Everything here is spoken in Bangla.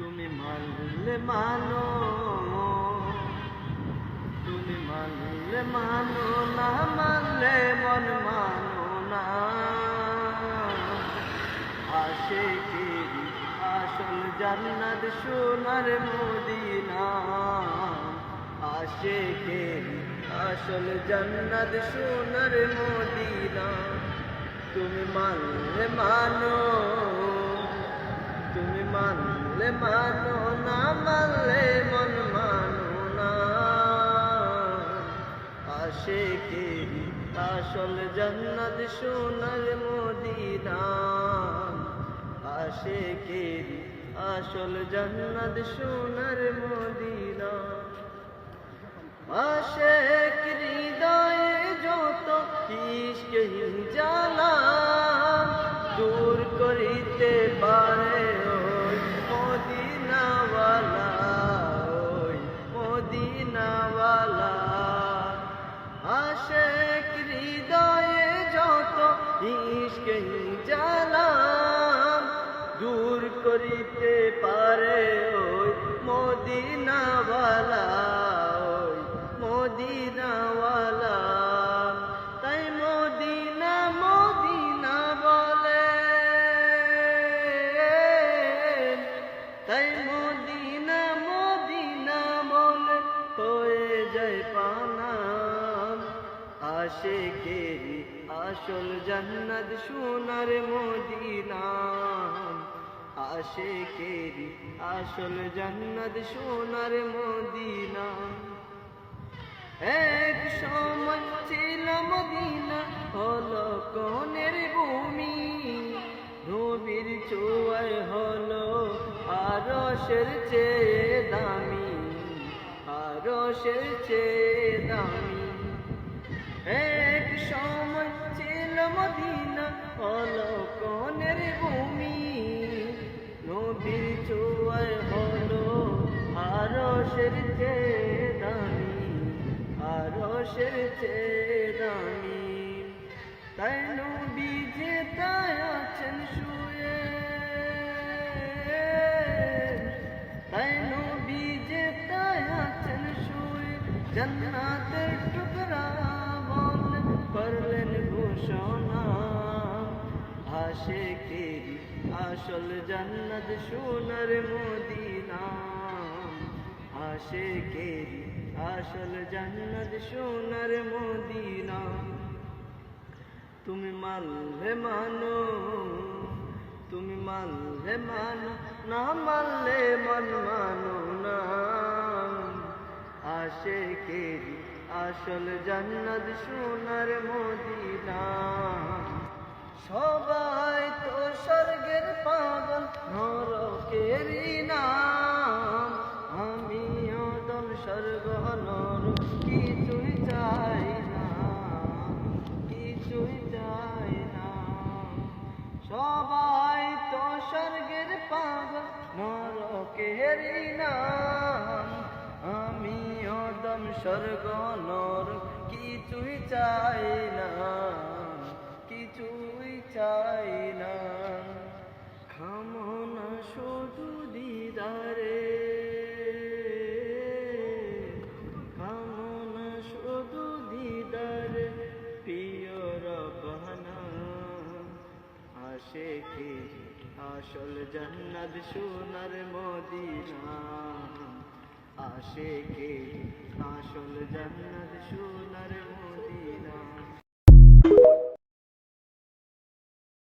তুমি মানলে মানো, তুমি মানলে মানো না, মানলে মন মানো না। আসে কি আসল জান্নাত সোনার মদিনা। আসে কে আসল জান্নাত সোনার মদিনা। তুমি মানলে মানো, তুমি মানলে মানো না, মানলে মন মানো না। আসে কে আসল জান্নাত সোনার মদিনা। আসে কে আসল জান্নাত সোনার মদিনা। আসে হৃদয়ে যত ইশকে জানা দূর করিতে পারে ইশকে জানা করিতে পারে ওই মদিনাওয়ালা ওই মদিনাওয়ালা। তাই মদিনা মদিনা তাই মদিনা মদিনা বলে, হয়ে যায় আসে কেরি আসল জান্নাত সোনার মদিনা। আসে কেরি আসল জান্নাত সোনার মদিনা। এক সময় ছিল মদিনা হল কনের ভূমি। নবীর চোয়ায় হলো আরশের চেয়ে দামি। আরশের চেয়ে দামি। মদিনা হলো কনের ভূমি। নবীর চোয়ায় হলো আরশের চেয়ে দামি, আরশের চেয়ে দামি। তাই নবী যে তাই আছেন শুয়ে। তাই নবী যে তাই আছেন শুয়ে। জান্নাতের টুকরা বল করলেন ঘোষণা আসে কে আসল জান্নাত সোনার মদিনা। আসে কে আসল জান্নাত সোনার মদিনা। তুমি মানলে মানো, তুমি মানলে মানো, না মানলে মন মানো না। আসে কে আসল জান্নাত সোনার মদিনা। সবাই তো স্বর্গের পাগল নরকের নাম আমি অদম স্বর্গ, নর কিছুই চাই না, কিছুই চাই সে কি? আসল জন্নত সোনার মদিনা। আসে কি? আসল জন্নত সোনার মদিনা।